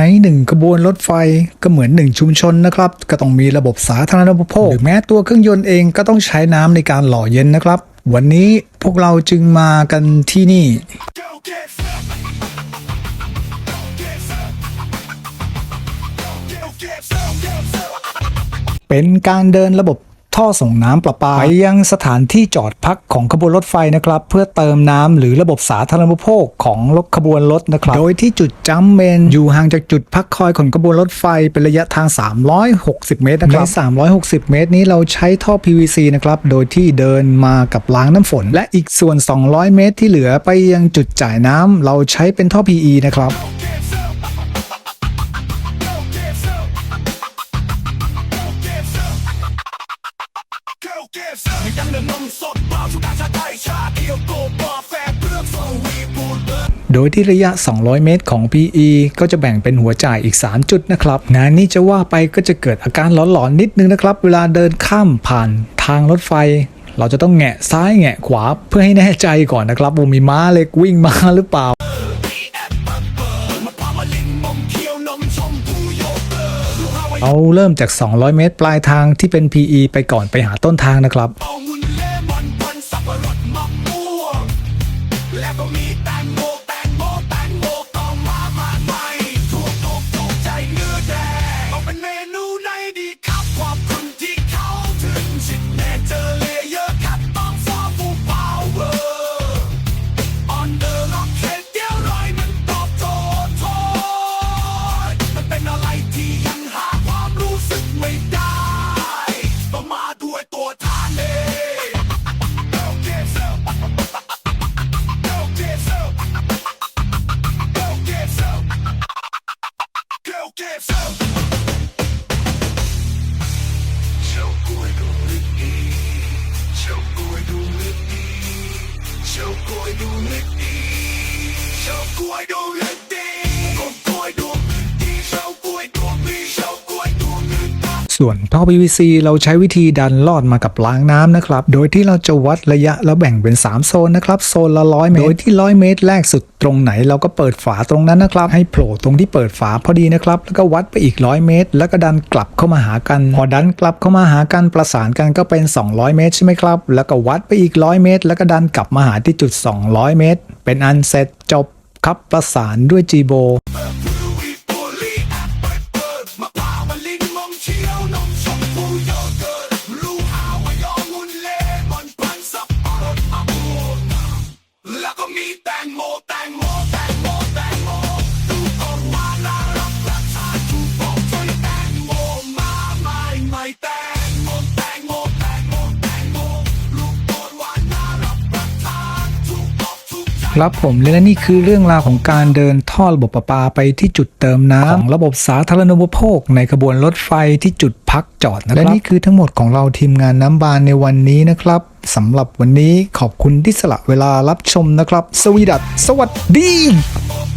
ในหนึ่งขบวนรถไฟก็เหมือนหนึ่งชุมชนนะครับ ก็ต้องมีระบบสาธารณูปโภคหรือแม้ตัวเครื่องยนต์เองก็ต้องใช้น้ำในการหล่อเย็นนะครับ วันนี้พวกเราจึงมากันที่นี่เป็นการเดินระบบ ท่อส่งน้ำประปาไปยังสถานที่จอดพักของขบวนรถไฟนะครับเพื่อเติมน้ำหรือระบบสาธารณูปโภคของรถขบวนรถนะครับ โดยที่จุดจัมป์เมนอยู่ห่างจากจุดพักคอยของขบวนรถไฟเป็นระยะทาง 360 เมตรนะครับใน360 เมตรนี้เราใช้ท่อ PVC นะครับโดยที่เดินมากับล้างน้ำฝน และอีกส่วน 200 เมตรที่เหลือไปยังจุดจ่ายน้ำเราใช้เป็นท่อ PE นะครับ นมสดเปล่าชุดาชาไทยชาเขียวโกบอแฟเปลือกโซวีบูดเบิร์โดยที่ระยะ 200 เมตรของ PE ก็จะแบ่งเป็นหัวจ่ายอีก 3 จุดนะครับ งานนี้จะว่าไปก็จะเกิดอาการหลอนๆนิดนึงนะครับ เวลาเดินข้ามผ่านทางรถไฟ เราจะต้องแงะซ้ายแงะขวาเพื่อให้แน่ใจก่อนนะครับว่ามีม้าเล็กวิ่งมาหรือเปล่าเอาเริ่มจาก 200 เมตร ปลายทางที่เป็น PE ไปก่อนไปหาต้นทางนะครับ วยดูลึกดีก็กล้วยดูลึกดีเจ้ากล้วยดูมีชาวกล้วยดวงส่วนท่อ PVC เราใช้วิธีดันลอดมากับล้างน้ำนะครับ โดยที่เราจะวัดระยะแล้วแบ่งเป็น 3 โซนนะครับ โซนละ100เมตร โดยที่100เมตรแรกสุดตรงไหนเราก็เปิดฝาตรงนั้นนะครับ ให้โผล่ตรงที่เปิดฝาพอดีนะครับ แล้วก็วัดไปอีก100เมตร แล้วก็ดันกลับเข้ามาหากัน พอดันกลับเข้ามาหากันประสานกันก็เป็น 200 เมตรใช่ไหมครับ แล้วก็วัดไปอีก100เมตร แล้วก็ดันกลับมาหาที่จุด 200 เมตร เป็นอันเสร็จจบ ครับประสานด้วยจีโบ ครับผมและนี่คือเรื่องราวของการเดินท่อระบบประปาไปที่จุดเติมน้ำของระบบสาธารณูปโภค ในขบวนรถไฟที่จุดพักจอดนะครับและนี่คือทั้งหมดของเราทีมงานน้ำบานในวันนี้นะครับสำหรับวันนี้ขอบคุณที่สละเวลารับชมนะครับ สวีดัสสวัสดีแตง